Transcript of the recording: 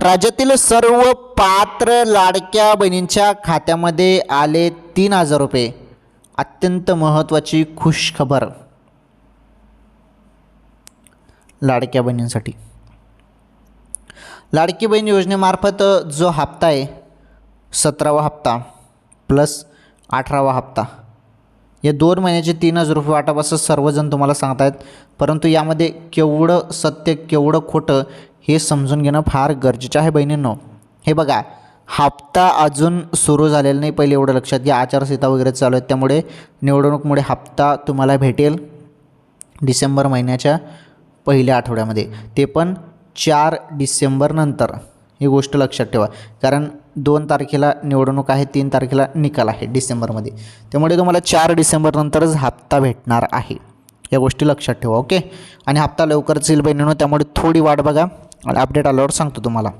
राज्यातील सर्व पात्र लाडक्या बहिणींच्या खात्यामध्ये आले तीन हजार रुपये. अत्यंत महत्त्वाची खुश खबर लाडक्या बहिणींसाठी. लाडकी बहीण योजनेमार्फत जो हप्ता आहे सतरावा हप्ता प्लस अठरावा हप्ता. या दोन महिन्याचे तीन हजार रुपये वाटप असं सर्वजण तुम्हाला सांगतायत. परंतु यामध्ये केवढं सत्य केवढं खोटं हे समजून घेणं फार गरजेचं आहे बहिणींनो. हे बघा हप्ता अजून सुरू झालेला नाही पहिले एवढं लक्षात घ्या. आचारसंहिता वगैरे चालू आहेत त्यामुळे निवडणूकमुळे हप्ता तुम्हाला भेटेल डिसेंबर महिन्याच्या पहिल्या आठवड्यामध्ये. ते पण चार डिसेंबरनंतर ही गोष्ट लक्षात ठेवा. कारण दोन तारखेला निवडणूक आहे तीन तारखेला निकाल आहे डिसेंबरमध्ये. त्यामुळे तुम्हाला चार डिसेंबरनंतरच हप्ता भेटणार आहे. या गोष्टी लक्षात ठेवा ओके? आणि हप्ता लवकरच येईल बहिणीनो त्यामुळे थोडी वाट बघा. अपडेट आल्यावर सांगतो तुम्हाला.